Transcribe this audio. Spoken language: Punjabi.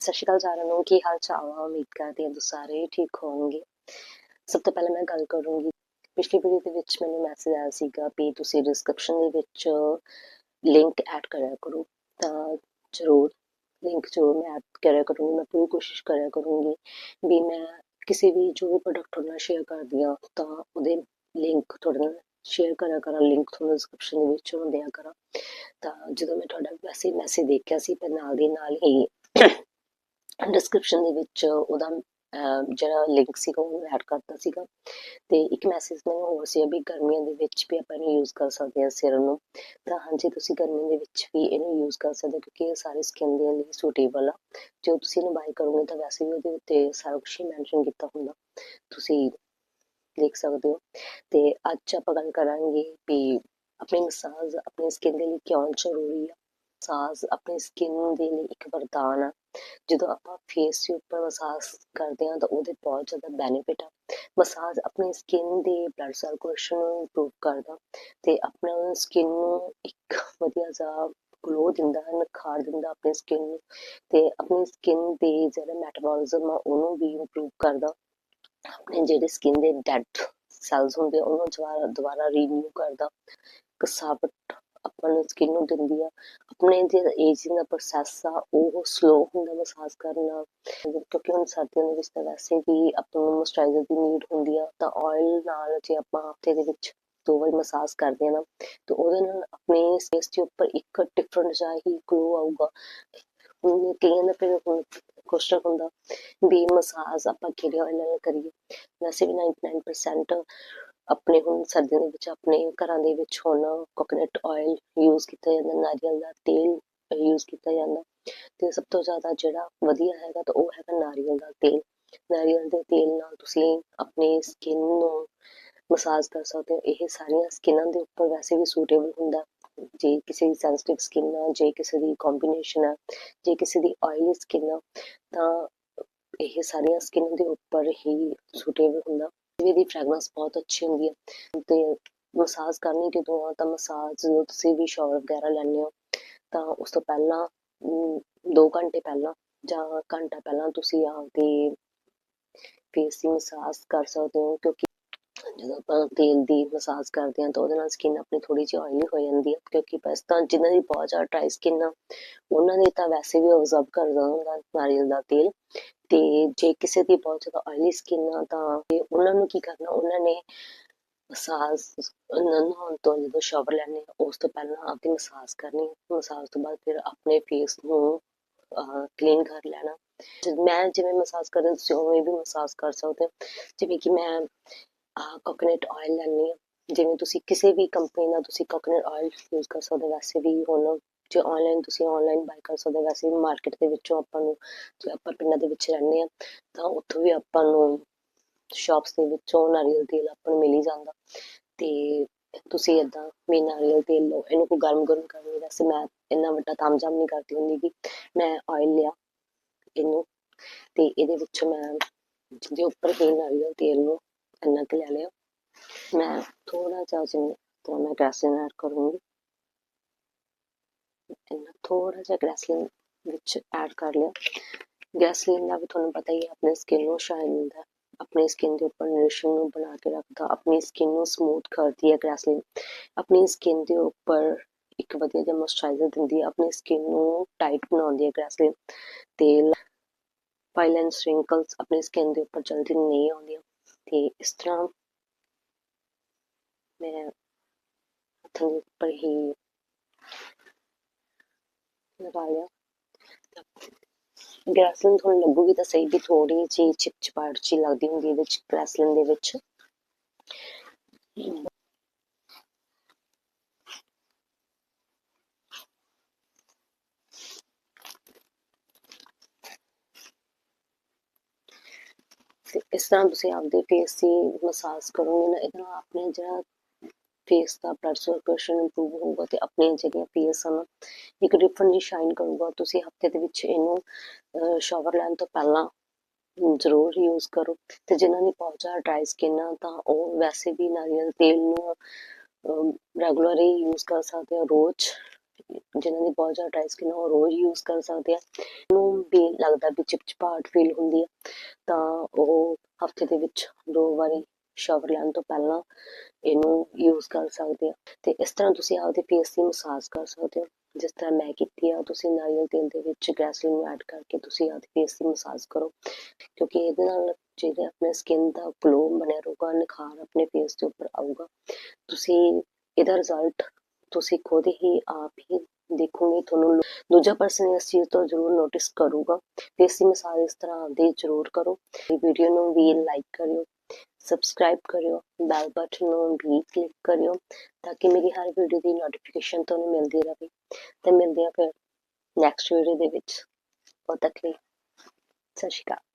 ਸਤਿ ਸ਼੍ਰੀ ਅਕਾਲ ਸਾਰਿਆਂ ਨੂੰ, ਕੀ ਹਾਲ ਚਾਲ ਆ? ਉਮੀਦ ਕਰਦੇ ਹਾਂ ਤੁਸੀਂ ਸਾਰੇ ਠੀਕ ਹੋਵੋਗੇ। ਸਭ ਤੋਂ ਪਹਿਲਾਂ ਮੈਂ ਗੱਲ ਕਰੂੰਗੀ, ਪਿਛਲੀ ਵੀਡੀਓ ਦੇ ਵਿੱਚ ਮੈਨੂੰ ਮੈਸੇਜ ਆਇਆ ਸੀਗਾ ਵੀ ਤੁਸੀਂ ਡਿਸਕ੍ਰਿਪਸ਼ਨ ਦੇ ਵਿੱਚ ਲਿੰਕ ਐਡ ਕਰਿਆ ਕਰੋ। ਤਾਂ ਜ਼ਰੂਰ ਲਿੰਕ ਜ਼ਰੂਰ ਮੈਂ ਐਡ ਕਰਿਆ ਕਰੂੰਗੀ, ਮੈਂ ਪੂਰੀ ਕੋਸ਼ਿਸ਼ ਕਰਿਆ ਕਰੂੰਗੀ ਵੀ ਮੈਂ ਕਿਸੇ ਵੀ ਜੋ ਵੀ ਪ੍ਰੋਡਕਟ ਨਾਲ ਸ਼ੇਅਰ ਕਰਦੀ ਹਾਂ, ਤਾਂ ਉਹਦੇ ਲਿੰਕ ਤੁਹਾਡੇ ਨਾਲ ਸ਼ੇਅਰ ਕਰਿਆ ਕਰਾਂ ਲਿੰਕ ਤੁਹਾਨੂੰ ਡਿਸਕ੍ਰਿਪਸ਼ਨ ਦੇ ਵਿੱਚ ਦਿਆ ਕਰਾਂ। ਤਾਂ ਜਦੋਂ ਮੈਂ ਤੁਹਾਡਾ ਵੈਸੇ ਮੈਸੇਜ ਦੇਖਿਆ ਸੀ ਤੇ ਨਾਲ ਦੀ ਨਾਲ ਹੀ ਡਿਸਕ੍ਰਿਪਸ਼ਨ ਦੇ ਵਿੱਚ ਉਹਦਾ ਜਿਹੜਾ ਲਿੰਕ ਸੀਗਾ ਉਹ ਐਡ ਕਰਤਾ ਸੀਗਾ। ਤੇ ਇੱਕ ਮੈਸੇਜ ਮੈਨੂੰ ਹੋਰ ਸੀ ਵੀ ਗਰਮੀਆਂ ਦੇ ਵਿੱਚ ਵੀ ਆਪਾਂ ਇਹਨੂੰ ਯੂਜ਼ ਕਰ ਸਕਦੇ ਹਾਂ ਸਿਰ ਨੂੰ। ਤਾਂ ਹਾਂਜੀ, ਤੁਸੀਂ ਗਰਮੀਆਂ ਦੇ ਵਿੱਚ ਵੀ ਇਹਨੂੰ ਯੂਜ਼ ਕਰ ਸਕਦੇ ਹੋ ਕਿਉਂਕਿ ਇਹ ਸਾਰੇ ਸਕਿਨ ਦੇ ਲਈ ਸੂਟੇਬਲ ਆ। ਜੋ ਤੁਸੀਂ ਇਹਨੂੰ ਬਾਈ ਕਰੋਗੇ ਤਾਂ ਵੈਸੇ ਵੀ ਉਹਦੇ ਉੱਤੇ ਸਾਰਾ ਕੁਝ ਹੀ ਮੈਂਸ਼ਨ ਕੀਤਾ ਹੁੰਦਾ। ਤੁਸੀਂ ਦੇਖ ਸਕਦੇ ਹੋ। ਤੇ ਅੱਜ ਆਪਾਂ ਗੱਲ ਕਰਾਂਗੇ ਵੀ ਆਪਣੀ ਮਸਾਜ ਆਪਣੀ ਸਕਿਨ ਦੇ ਲਈ ਕਿਉਂ ਜ਼ਰੂਰੀ ਆ। ਮਸਾਜ ਆਪਣੀ ਸਕਿਨ ਦੇ ਲਈ ਇੱਕ ਵਰਦਾਨ ਆ। ਜਦੋਂ ਆਪਾਂ ਫੇਸ ਦੇ ਉੱਪਰ ਮਸਾਜ ਕਰਦੇ ਹਾਂ ਤਾਂ ਉਹਦੇ ਬਹੁਤ ਜ਼ਿਆਦਾ ਬੈਨੀਫਿਟ ਆ। ਮਸਾਜ ਆਪਣੀ ਸਕਿਨ ਦੇ ਬਲੱਡ ਸਰਕੂਲੇਸ਼ਨ ਨੂੰ ਇੰਪਰੂਵ ਕਰਦਾ ਤੇ ਆਪਣਾ ਸਕਿਨ ਨੂੰ ਇੱਕ ਵਧੀਆ ਜਿਹਾ ਗਲੋ ਦਿੰਦਾ ਹੈ ਨਿਖਾਰ ਦਿੰਦਾ ਆਪਣੀ ਸਕਿਨ ਨੂੰ ਤੇ ਆਪਣੀ ਸਕਿਨ ਦੇ ਜਿਹੜਾ ਮੈਟਾਬੋਲਿਜ਼ਮ ਆ ਉਹਨੂੰ ਵੀ ਇੰਪਰੂਵ ਕਰਦਾ। ਆਪਣੇ ਜਿਹੜੇ ਸਕਿਨ ਦੇ ਡੈਡ ਸੈਲਸ ਹੁੰਦੇ ਆ, ਉਹਨੂੰ ਦੁਬਾਰਾ ਦੁਬਾਰਾ ਰੀਨਿਊ ਕਰਦਾ। ਕਸਾਵਟ ਆਪਾਂ ਨੂੰ ਸਕਿਨ ਨੂੰ ਦਿੰਦੀ ਆ। ਆਪਣੇ ਜਿਹੜਾ ਏਜਿੰਗ ਦਾ ਪ੍ਰੋਸੈਸ ਆ, ਉਹ ਸਲੋ ਹੁੰਦਾ ਮਸਾਜ ਕਰਨ। ਕਿਉਂਕਿ ਹੁਣ ਸਰਦੀਆਂ ਦੇ ਵਿੱਚ ਤਾਂ ਵੈਸੇ ਵੀ ਆਪਾਂ ਨੂੰ ਮੋਇਸਚਰਾਈਜ਼ਰ ਦੀ ਨੀਡ ਹੁੰਦੀ ਆ, ਤਾਂ ਆਇਲ ਨਾਲ ਜੇ ਆਪਾਂ ਹਫ਼ਤੇ ਦੇ ਵਿੱਚ ਦੋ ਵਾਰ ਮਸਾਜ ਕਰਦੇ ਆ ਨਾ, ਤਾਂ ਉਹਦੇ ਨਾਲ ਆਪਣੇ ਫੇਸ ਦੇ ਉੱਪਰ ਇੱਕ ਡਿਫਰੈਂਟ ਜਿਹਾ ਹੀ ਗਲੋ ਆਊਗਾ। ਹੁਣ ਕਈਆਂ ਦਾ ਫਿਰ ਕੁਐਸਚਨ ਹੁੰਦਾ, ਵੀ ਮਸਾਜ ਆਪਾਂ ਕਿਹੜੇ ਆਇਲ ਨਾਲ ਕਰੀਏ? ਵੈਸੇ ਵੀ 99% ਆਪਣੇ ਹੁਣ ਸਰਦੀਆਂ ਦੇ ਵਿੱਚ ਆਪਣੇ ਘਰਾਂ ਦੇ ਵਿੱਚ ਹੁਣ ਕੋਕੋਨਟ ਆਇਲ ਯੂਜ਼ ਕੀਤਾ ਜਾਂਦਾ, ਨਾਰੀਅਲ ਦਾ ਤੇਲ ਯੂਜ਼ ਕੀਤਾ ਜਾਂਦਾ ਤੇ ਸਭ ਤੋਂ ਜ਼ਿਆਦਾ ਜਿਹੜਾ ਵਧੀਆ ਹੈਗਾ ਤਾਂ ਉਹ ਹੈਗਾ ਨਾਰੀਅਲ ਦਾ ਤੇਲ। ਨਾਰੀਅਲ ਦੇ ਤੇਲ ਨਾਲ ਤੁਸੀਂ ਆਪਣੀ ਸਕਿਨ ਨੂੰ ਮਸਾਜ ਕਰ ਸਕਦੇ ਹੋ। ਇਹ ਸਾਰੀਆਂ ਸਕਿਨਾਂ ਦੇ ਉੱਪਰ ਵੈਸੇ ਵੀ ਸੂਟੇਬਲ ਹੁੰਦਾ। ਜੇ ਕਿਸੇ ਦੀ ਸੈਂਸਿਟਿਵ ਸਕਿਨ ਆ, ਜੇ ਕਿਸੇ ਦੀ ਕੰਬੀਨੇਸ਼ਨ ਆ, ਜੇ ਕਿਸੇ ਦੀ ਆਇਲੀ ਸਕਿਨ ਆ, ਤਾਂ ਇਹ ਸਾਰੀਆਂ ਸਕਿਨ ਦੇ ਉੱਪਰ ਹੀ ਸੂਟੇਬਲ ਹੁੰਦਾ। ਇਹਦੀ ਫ੍ਰੈਗਰੈਂਸ ਬਹੁਤ ਅੱਛੀ ਹੁੰਦੀ ਹੈ, ਤੇ ਮਸਾਜ ਕਰਨੀ ਜਦੋਂ ਆ, ਤਾਂ ਮਸਾਜ ਜਦੋਂ ਤੁਸੀਂ ਵੀ ਸ਼ਾਵਰ ਵਗੈਰਾ ਲੈਂਦੇ ਹੋ, ਤਾਂ ਉਸ ਤੋਂ ਪਹਿਲਾਂ 2 ਘੰਟੇ ਪਹਿਲਾਂ ਜਾਂ ਘੰਟਾ ਪਹਿਲਾਂ ਤੁਸੀਂ ਆਪਦੇ ਫੇਸ ਦੀ ਮਸਾਜ ਕਰ ਸਕਦੇ ਹੋ ਕਿਉਂਕਿ ਜਦੋਂ ਆਪਾਂ ਤੇਲ ਦੀ ਮਸਾਜ ਕਰਦੇ ਹਾਂ ਤਾਂ ਉਹਦੇ ਨਾਲ ਸਕਿਨ ਆਪਣੀ ਥੋੜੀ ਜਿਹੀ ਆਇਲੀ ਹੋ ਜਾਂਦੀ ਹੈ, ਕਿਉਂਕਿ ਬਸ ਜਿਨ੍ਹਾਂ ਦੀ ਬਹੁਤ ਜ਼ਿਆਦਾ ਡਰਾਈ ਸਕਿਨ ਆ, ਉਹਨਾਂ ਨੇ ਤਾਂ ਵੈਸੇ ਵੀ ਅਬਜ਼ਰਬ ਕਰਦਾ ਹੁੰਦਾ ਨਾਰੀਅਲ ਦਾ ਤੇਲ। ਤੇ ਜੇ ਕਿਸੇ ਦੀ ਬਹੁਤ ਜ਼ਿਆਦਾ ਆਇਲੀ ਸਕਿਨ ਆ ਤਾਂ ਉਹਨਾਂ ਨੂੰ ਕੀ ਕਰਨਾ, ਉਹਨਾਂ ਨੇ ਮਸਾਜ ਨਹਾਉਣ ਤੋਂ ਜਦੋਂ ਸ਼ਾਵਰ ਲੈਣੇ ਉਸ ਤੋਂ ਪਹਿਲਾਂ ਆਪਦੀ ਮਸਾਜ ਕਰਨੀ ਮਸਾਜ ਤੋਂ ਬਾਅਦ ਫਿਰ ਆਪਣੇ ਫੇਸ ਨੂੰ ਕਲੀਨ ਕਰ ਲੈਣਾ। ਮੈਂ ਜਿਵੇਂ ਮਸਾਜ ਕਰਦਾ ਤੁਸੀਂ ਉਵੇਂ ਵੀ ਮਸਾਜ ਕਰ ਸਕਦੇ ਹੋ। ਜਿਵੇਂ ਕਿ ਮੈਂ ਕੋਕੋਨਟ ਆਇਲ ਲੈਣੀ ਆ ਜਿਵੇਂ ਤੁਸੀਂ ਕਿਸੇ ਵੀ ਕੰਪਨੀ ਦਾ ਤੁਸੀਂ ਕੋਕੋਨਟ ਆਇਲ ਯੂਜ਼ ਕਰ ਸਕਦੇ ਹੋ, ਵੈਸੇ ਵੀ ਹੁਣ ਜੇ ਆਨਲਾਈਨ ਤੁਸੀਂ ਆਨਲਾਈਨ ਬਾਈ ਕਰ ਸਕਦੇ ਵੈਸੇ ਵੀ ਮਾਰਕੀਟ ਦੇ ਵਿੱਚੋਂ ਆਪਾਂ ਨੂੰ, ਜੇ ਆਪਾਂ ਪਿੰਡਾਂ ਦੇ ਵਿੱਚ ਰਹਿੰਦੇ ਆ ਤਾਂ ਉੱਥੋਂ ਵੀ ਆਪਾਂ ਨੂੰ ਸ਼ਾਪਸ ਦੇ ਵਿੱਚੋਂ ਨਾਰੀਅਲ ਤੇਲ ਆਪਾਂ ਨੂੰ ਮਿਲ ਹੀ ਜਾਂਦਾ। ਤੇ ਤੁਸੀਂ ਇਦਾਂ ਵੀ ਨਾਰੀਅਲ ਤੇਲ ਲਓ, ਇਹਨੂੰ ਕੋ ਗਰਮ ਗਰਮ ਕਰਨੀ ਵੈਸੇ ਮੈਂ ਇੰਨਾ ਵੱਡਾ ਤਾਮਝਾਮ ਨਹੀਂ ਕਰਦੀ ਹੁੰਦੀ ਕਿ ਮੈਂ ਆਇਲ ਲਿਆ ਇਹਨੂੰ, ਤੇ ਇਹਦੇ ਵਿੱਚ ਮੈਂ, ਜਿਹਦੇ ਉੱਪਰ ਹੀ ਨਾਰੀਅਲ ਤੇਲ ਨੂੰ ਇੰਨਾ ਕੁ ਲੈ ਲਿਆ ਮੈਂ ਥੋੜਾ ਜਿਹਾ ਜਿਵੇਂ ਤਾਂ ਮੈਂ ਗੈਸਲਿਨ ਐਡ ਕਰੂੰਗੀ ਇੰਨਾ ਥੋੜਾ ਜਿਹਾ ਗੈਸਲਿਨ ਵਿੱਚ ਐਡ ਕਰ ਲਿਆ ਗੈਸਲਿਨ ਦਾ ਵੀ ਤੁਹਾਨੂੰ ਪਤਾ ਹੀ ਹੈ ਆਪਣੇ ਸਕਿਨ ਨੂੰ ਸ਼ਾਈਨ ਦਿੰਦਾ ਆਪਣੀ ਸਕਿਨ ਦੇ ਉੱਪਰ ਨਿਊਟ੍ਰੀਸ਼ਨ ਨੂੰ ਬਣਾ ਕੇ ਰੱਖਦਾ ਆਪਣੀ ਸਕਿਨ ਨੂੰ ਸਮੂਥ ਕਰਦੀ ਹੈ ਗੈਸਲਿਨ ਆਪਣੀ ਸਕਿਨ ਦੇ ਉੱਪਰ ਇੱਕ ਵਧੀਆ ਜਿਹਾ ਮੋਇਸਚਰਾਈਜ਼ਰ ਦਿੰਦੀ ਹੈ ਆਪਣੀ ਸਕਿਨ ਨੂੰ ਟਾਈਟ ਬਣਾਉਂਦੀ ਹੈ ਗੈਸਲਿਨ ਤੇ ਪਾਈਲੈਂਸ ਰਿੰਕਲਸ ਆਪਣੀ ਸਕਿਨ ਦੇ ਉੱਪਰ ਜਲਦੀ ਨਹੀਂ ਆਉਂਦੀਆਂ ਤੇ ਇਸ ਤਰ੍ਹਾਂ ਮੈਂ ਹੱਥਾਂ ਦੇ ਉੱਪਰ ਹੀ ਲਗਾ ਲਿਆ ਗ੍ਰੈਸਲਿਨ ਤੁਹਾਨੂੰ ਲੱਗੂਗੀ ਤਾਂ ਸਹੀ ਵੀ ਥੋੜੀ ਜਿਹੀ ਚਿਪਚਿਪਾਹਟ ਜਿਹੀ ਲੱਗਦੀ ਹੁੰਦੀ ਹੈ ਇਹਦੇ ਵਿੱਚ, ਗ੍ਰੈਸਲਿਨ ਦੇ ਵਿੱਚ। ਇਸ ਤਰ੍ਹਾਂ ਤੁਸੀਂ ਆਪਦੇ ਫੇਸ ਦੀ ਮਸਾਜ ਕਰੋਗੇ ਨਾ ਇਹਦੇ ਨਾਲ ਆਪਣੇ ਜਿਹੜਾ ਫੇਸ ਦਾ ਬਲੱਡ ਸਰਕੂਲੇਸ਼ਨ ਇੰਪਰੂਵ ਹੋਊਗਾ ਤੇ ਆਪਣੀਆਂ ਜਿਹੜੀਆਂ ਫੇਸ ਹਨ, ਇੱਕ ਡਿਫਰੈਂਟ ਜੀ ਸ਼ਾਈਨ ਕਰੂਗਾ। ਤੁਸੀਂ ਹਫ਼ਤੇ ਦੇ ਵਿੱਚ ਇਹਨੂੰ ਸ਼ਾਵਰ ਲੈਣ ਤੋਂ ਪਹਿਲਾਂ ਜ਼ਰੂਰ ਯੂਜ਼ ਕਰੋ ਤੇ ਜਿਨ੍ਹਾਂ ਦੀ ਬਹੁਤ ਡਰਾਈ ਸਕਿਨ ਆ ਤਾਂ ਉਹ ਵੈਸੇ ਵੀ ਨਾਰੀਅਲ ਤੇਲ ਨੂੰ ਰੈਗੂਲਰਲੀ ਯੂਜ਼ ਕਰ ਸਕਦੇ ਹੋ ਰੋਜ਼। ਜਿਨ੍ਹਾਂ ਦੀ ਬਹੁਤ ਜ਼ਿਆਦਾ ਡਰਾਈ ਸਕਿਨ ਉਹ ਰੋਜ਼ ਯੂਜ਼ ਕਰ ਸਕਦੇ ਆ। ਨੂੰ ਵੀ ਲੱਗਦਾ ਵੀ ਚਿਪਚਿਪਾਹਟ ਫੀਲ ਹੁੰਦੀ ਆ। ਤਾਂ ਉਹ ਹਫ਼ਤੇ ਦੇ ਵਿੱਚ ਦੋ ਵਾਰੀ ਸ਼ਾਵਰ ਲੈਣ ਤੋਂ ਪਹਿਲਾਂ ਇਹਨੂੰ ਯੂਜ਼ ਕਰ ਸਕਦੇ ਆ। ਤੇ ਇਸ ਤਰ੍ਹਾਂ ਤੁਸੀਂ ਆਪਦੇ ਫੇਸ ਦੀ ਮਸਾਜ ਕਰ ਸਕਦੇ ਹੋ। ਜਿਸ ਤਰ੍ਹਾਂ ਮੈਂ ਕੀਤੀ ਆ, ਤੁਸੀਂ ਨਾਰੀਅਲ ਤੇਲ ਦੇ ਵਿੱਚ ਗੈਸਲੀਨ ਨੂੰ ਐਡ ਕਰਕੇ ਤੁਸੀਂ ਆਪਦੇ ਫੇਸ ਦੀ ਮਸਾਜ ਕਰੋ। ਕਿਉਂਕਿ ਇਹਦੇ ਨਾਲ ਜਿਹੜੇ ਆਪਣੇ ਸਕਿਨ ਦਾ ਗਲੋ ਬਣਿਆ ਰਹੂਗਾ, ਨਿਖਾਰ ਆਪਣੇ ਫੇਸ ਦੇ ਉੱਪਰ ਆਊਗਾ। ਤੁਸੀਂ ਇਹਦਾ ਰਿਜ਼ਲਟ ਤੁਸੀਂ ਖੁਦ ਹੀ ਆਪ ਹੀ ਦੇਖੋਗੇ, ਤੁਹਾਨੂੰ ਦੂਜਾ ਪਰਸਨ ਇਸ ਚੀਜ਼ ਤੋਂ ਜ਼ਰੂਰ ਨੋਟਿਸ ਕਰੂਗਾ। ਫੇਸ ਦੀ ਮਸਾਜ ਇਸ ਤਰ੍ਹਾਂ ਆਪਦੇ ਜ਼ਰੂਰ ਕਰੋ। ਵੀਡੀਓ ਨੂੰ ਵੀ ਲਾਈਕ ਕਰਿਓ ਸਬਸਕ੍ਰਾਈਬ ਕਰਿਓ ਬੈਲ ਬਟਨ ਨੂੰ ਵੀ ਕਲਿੱਕ ਕਰਿਓ, ਤਾਂ ਕਿ ਮੇਰੀ ਹਰ ਵੀਡੀਓ ਦੀ ਨੋਟੀਫਿਕੇਸ਼ਨ ਤੁਹਾਨੂੰ ਮਿਲਦੀ ਰਹੇ। ਤੇ ਮਿਲਦੇ ਆ ਫਿਰ ਨੈਕਸਟ ਵੀਡੀਓ ਦੇ ਵਿੱਚ। ਉਦ ਤੱਕ ਲਈ, ਸਤਿ ਸ਼੍ਰੀ ਅਕਾਲ।